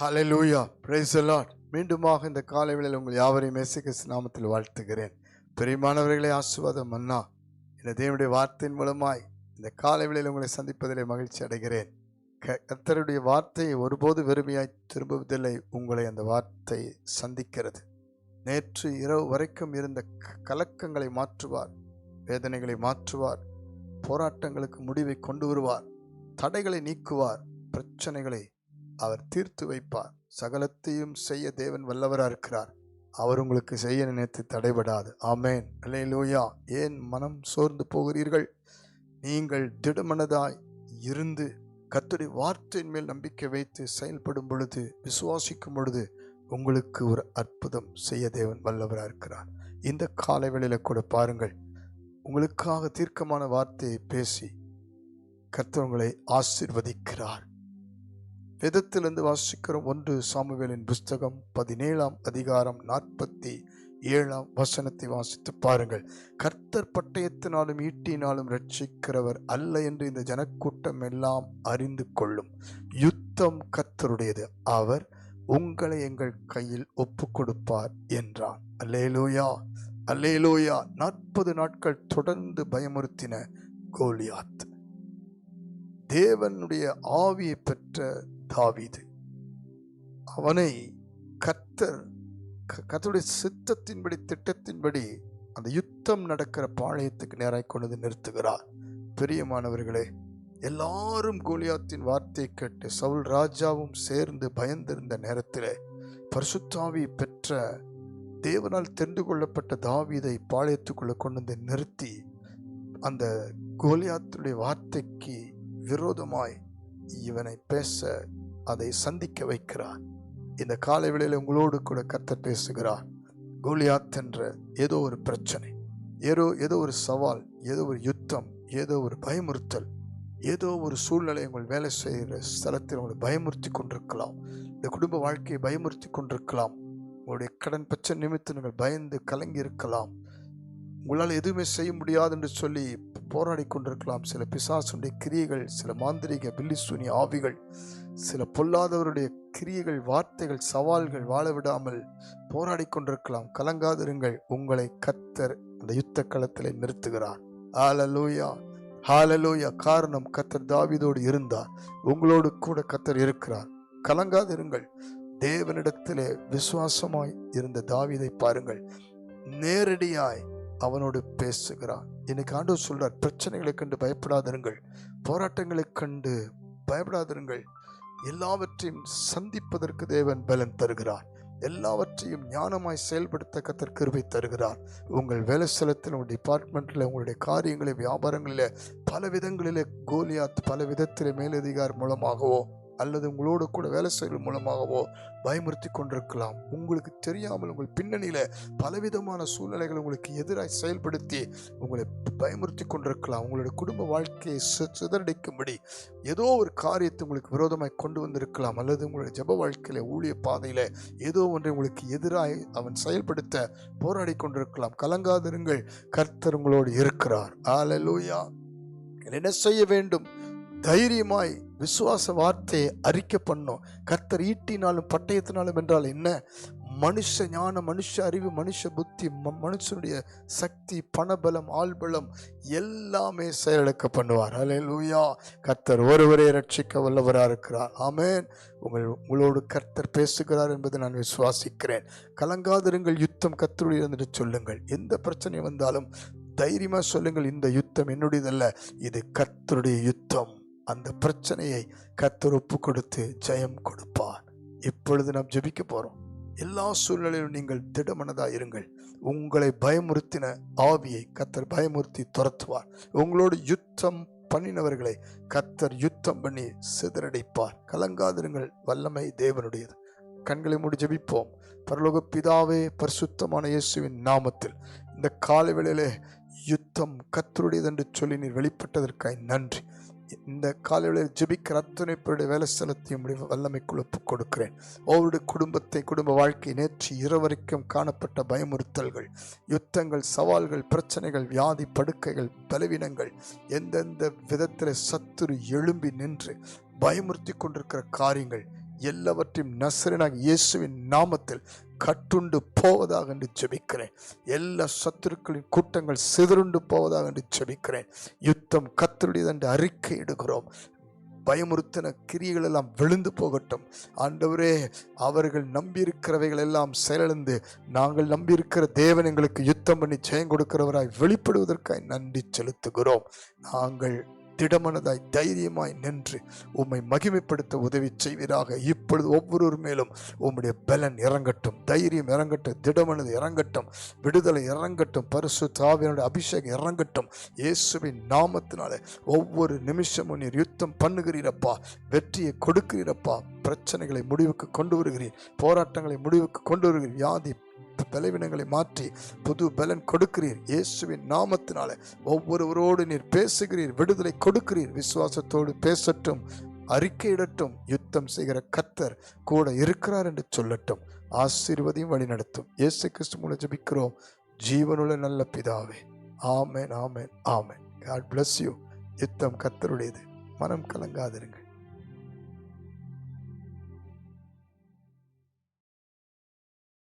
ஹalleluya லூயா the மீண்டுமாக இந்த காலை வேளையில் உங்கள் யாவரையும் மேசிகஸ் நாமத்தில் வாழ்த்துகிறேன். பிரியமானவர்களே ஆசுவாதம் அண்ணா இந்த தேவனுடைய வார்த்தையின் மூலமாய் இந்த காலை வேளையில் உங்களை சந்திப்பதிலே மகிழ்ச்சி அடைகிறேன். கத்தருடைய வார்த்தையை ஒருபோது வெறுமையாய் திரும்புவதில்லை. உங்களை அந்த வார்த்தை சந்திக்கிறது. நேற்று இரவு வரைக்கும் இருந்த க- கலக்கங்களை மாற்றுவார் வேதனைகளை மாற்றுவார் போராட்டங்களுக்கு முடிவை கொண்டு வருவார் தடைகளை நீக்குவார் பிரச்சனைகளை அவர் தீர்த்து வைப்பார். சகலத்தையும் செய்ய தேவன் வல்லவராக இருக்கிறார். அவர் உங்களுக்கு செய்ய நினைத்து தடைபடாது. ஆமேன். லூயா ஏன் மனம் சோர்ந்து போகிறீர்கள்? நீங்கள் திடமனதாய் இருந்து கத்துடைய வார்த்தையின் மேல் நம்பிக்கை வைத்து செயல்படும் பொழுது விசுவாசிக்கும் பொழுது உங்களுக்கு ஒரு அற்புதம் செய்ய தேவன் வல்லவராக இருக்கிறார். இந்த காலை கூட பாருங்கள். உங்களுக்காக தீர்க்கமான வார்த்தையை பேசி கர்த்தவங்களை ஆசிர்வதிக்கிறார். வேதத்திலிருந்து வாசிக்கிறோம் ஒன்று சாமுவேலின் புஸ்தகம் பதினேழாம் அதிகாரம் நாற்பத்தி ஏழாம் வசனத்தை வாசித்து பாருங்கள். கர்த்தர் பட்டயத்தினாலும் ஈட்டினாலும் ரட்சிக்கிறவர் அல்ல என்று இந்த ஜனக்கூட்டம் எல்லாம் அறிந்து கொள்ளும். யுத்தம் கர்த்தருடையது. அவர் உங்களை எங்கள் கையில் ஒப்பு கொடுப்பார் என்றான். அல்லேலூயா அல்லேலூயா. நாற்பது நாட்கள் தொடர்ந்து பயமுறுத்தின கோலியாத். தேவனுடைய ஆவியை பெற்ற தாவீது. அவனை கத்தர் க- சித்தத்தின்படி திட்டத்தின்படி அந்த யுத்தம் நடக்கிற பாளையத்துக்கு நேராக கொண்டு வந்து நிறுத்துகிறார். பிரியமானவர்களே எல்லாரும் கோலியாத்தின் வார்த்தை கேட்டு சவுல் ராஜாவும் சேர்ந்து பயந்திருந்த நேரத்தில் பரிசுத்தாவி பெற்ற தேவனால் தெரிந்து கொள்ளப்பட்ட தாவீதை பாளையத்துக்குள்ளே கொண்டு வந்து நிறுத்தி அந்த கோலியாத்துடைய வார்த்தைக்கு விரோதமாய் இவனை பேச அதை சந்திக்க வைக்கிறார் இந்த காலை வேளையில் உங்களோடு கூட கத்த பேசுகிறார். கோலியாத் என்ற ஏதோ ஒரு பிரச்சனை ஏதோ ஏதோ ஒரு சவால் ஏதோ ஒரு யுத்தம் ஏதோ ஒரு பயமுறுத்தல் ஏதோ ஒரு சூழ்நிலை உங்கள் வேலை செய்கிற ஸ்தலத்தில் உங்களை பயமுறுத்தி கொண்டிருக்கலாம். இந்த குடும்ப வாழ்க்கையை பயமுறுத்தி கொண்டிருக்கலாம். உங்களுடைய கடன் பச்சை நிமித்தம் நீங்கள் பயந்து கலங்கி இருக்கலாம். உங்களால் எதுவுமே செய்ய முடியாது என்று சொல்லி போராடி கொண்டிருக்கலாம் சில பிசாசுடைய கிரியைகள் சில மாந்திரிக பில்லிசூனி ஆவிகள் சில பொல்லாதவருடைய கிரியைகள் வார்த்தைகள் சவால்கள் வாழ விடாமல் போராடி கொண்டிருக்கலாம் கலங்காதிருங்கள். உங்களை கத்தர் அந்த யுத்த களத்தில் நிறுத்துகிறார். ஆலலூயா ஹாலலூயா காரணம் கத்தர் தாவிதோடு இருந்தார். உங்களோடு கூட கத்தர் இருக்கிறார். கலங்காதிருங்கள். தேவனிடத்திலே விசுவாசமாய் இருந்த தாவிதை பாருங்கள். நேரடியாய் அவனோடு பேசுகிறான். இன்னைக்கு ஆண்டவர் சொல்றார் பிரச்சனைகளை கண்டு பயப்படாதிருங்கள் போராட்டங்களை கண்டு பயப்படாதிருங்கள். எல்லாவற்றையும் சந்திப்பதற்கு தேவன் பலன் தருகிறார். எல்லாவற்றையும் ஞானமாய் செயல்படுத்த கத்தர் கிருபை தருகிறார். உங்கள் வேலை ஸ்தலத்தில் உங்கள் டிபார்ட்மெண்ட்டில் உங்களுடைய காரியங்களில் வியாபாரங்களில் பல விதங்களிலே கோலியாத் பல விதத்தில் மேலதிகார் மூலமாகவோ அல்லது உங்களோடு கூட வேலை செய்வது மூலமாகவோ பயமுறுத்தி கொண்டிருக்கலாம். உங்களுக்கு தெரியாமல் உங்கள் பின்னணியில் பலவிதமான சூழ்நிலைகள் உங்களுக்கு எதிராக செயல்படுத்தி உங்களை பயமுறுத்தி கொண்டிருக்கலாம். உங்களுடைய குடும்ப வாழ்க்கையை சிதறடிக்கும்படி ஏதோ ஒரு காரியத்தை உங்களுக்கு விரோதமாய் கொண்டு வந்திருக்கலாம். அல்லது உங்களுடைய ஜெப வாழ்க்கையில் ஊழிய பாதையில் ஏதோ ஒன்றை உங்களுக்கு எதிராக அவன் செயல்படுத்த போராடி கொண்டிருக்கலாம். கலங்காதிருங்கள். கர்த்தர் உங்களோடு இருக்கிறார். ஆலலூயா என்ன செய்ய வேண்டும்? தைரியமாய் விசுவாச வார்த்தையை அறிக்கை பண்ணும். கர்த்தர் ஈட்டினாலும் பட்டயத்தினாலும் என்றால் என்ன? மனுஷ ஞானம் மனுஷ அறிவு மனுஷ புத்தி மனுஷனுடைய சக்தி பணபலம் ஆள்பலம் எல்லாமே செயலக்க பண்ணுவார் லூயா கர்த்தர் ஒருவரே ரட்சிக்க வல்லவராக இருக்கிறார். ஆமேன். உங்கள் உங்களோடு கர்த்தர் பேசுகிறார் என்பதை நான் விசுவாசிக்கிறேன். கலங்காதிருங்கள் யுத்தம் கர்த்தருடைய என்று சொல்லுங்கள். எந்த பிரச்சனை வந்தாலும் தைரியமாக சொல்லுங்கள் இந்த யுத்தம் என்னுடையதல்ல இது கர்த்தருடைய யுத்தம். அந்த பிரச்சனையை கத்தர் ஒப்பு கொடுத்து ஜெயம் கொடுப்பார். இப்பொழுது நாம் ஜெபிக்க போகிறோம் எல்லா சூழ்நிலையிலும் நீங்கள் திடமனதாக இருங்கள். உங்களை பயமுறுத்தின ஆவியை கத்தர் பயமுறுத்தி துரத்துவார். உங்களோடு யுத்தம் பண்ணினவர்களை கத்தர் யுத்தம் பண்ணி சிதறடிப்பார். கலங்காதிருங்கள் வல்லமை தேவனுடையது. கண்களை மூடி ஜெபிப்போம். பரலோக பிதாவே பரிசுத்தமான இயேசுவின் நாமத்தில் இந்த காலை வேளையிலே யுத்தம் கத்தருடையது என்று சொல்லி நீர் வெளிப்பட்டதற்காய் நன்றி. இந்த காலையில் ஜெபிக்கிற அத்தனை பேருடைய வேலை ஸ்தலத்தையும் முடிவு வல்லமைக்குள் ஒப்புக் கொடுக்கிறேன். ஒவ்வொரு குடும்பத்தை குடும்ப வாழ்க்கை நேற்று இரவரைக்கும் காணப்பட்ட பயமுறுத்தல்கள் யுத்தங்கள் சவால்கள் பிரச்சனைகள் வியாதி படுக்கைகள் பலவீனங்கள் எந்தெந்த விதத்தில் சத்துரு எழும்பி நின்று பயமுறுத்தி கொண்டிருக்கிற காரியங்கள் எல்லாவற்றையும் நசரனாக இயேசுவின் நாமத்தில் கட்டுண்டு போவதாக என்று ஜெபிக்கிறேன். எல்லா சத்துருக்களின் கூட்டங்கள் சிதறுண்டு போவதாக என்று ஜெபிக்கிறேன். யுத்தம் கத்தருடையது என்று அறிக்கை இடுகிறோம். பயமுறுத்தின கிரியைகள் எல்லாம் விழுந்து போகட்டும். ஆண்டவரே அவர்கள் நம்பியிருக்கிறவைகள் எல்லாம் செயலிழந்து நாங்கள் நம்பியிருக்கிற தேவன் எங்களுக்கு யுத்தம் பண்ணி ஜெயம் கொடுக்கிறவராய் வெளிப்படுவதற்காய் நன்றி செலுத்துகிறோம். நாங்கள் திடமனதாய் தைரியமாய் நின்று உம்மை மகிமைப்படுத்த உதவி செய்வீராக. இப்பொழுது ஒவ்வொருவர் மேலும் உம்முடைய பலன் இறங்கட்டும் தைரியம் இறங்கட்டும் திடமனது இறங்கட்டும் விடுதலை இறங்கட்டும் பரிசு தாவியனுடைய அபிஷேகம் இறங்கட்டும். இயேசுவின் நாமத்தினாலே ஒவ்வொரு நிமிஷமும் நீர் யுத்தம் பண்ணுகிறீரப்பா வெற்றியை கொடுக்கிறீரப்பா பிரச்சனைகளை முடிவுக்கு கொண்டு வருகிறீர் போராட்டங்களை முடிவுக்கு கொண்டு வருகிறீர் வியாதி பலவீனங்களை மாற்றி புது பலன் கொடுக்கிறீர். இயேசுவின் நாமத்தினால ஒவ்வொருவரோடு நீர் பேசுகிறீர். விடுதலை கொடுக்கிறீர். விசுவாசத்தோடு பேசட்டும். அறிக்கையிடட்டும். யுத்தம் செய்கிற கத்தர் கூட இருக்கிறார் என்று சொல்லட்டும். ஆசீர்வதையும் வழிநடத்தும். இயேசு கிறிஸ்து மூலம் ஜபிக்கிறோம். ஜீவனுள்ள நல்ல பிதாவே. ஆமேன் ஆமேன் ஆமேன். காட் பிளஸ் யூ யுத்தம் கத்தருடையது மனம் கலங்காதிருங்கள்.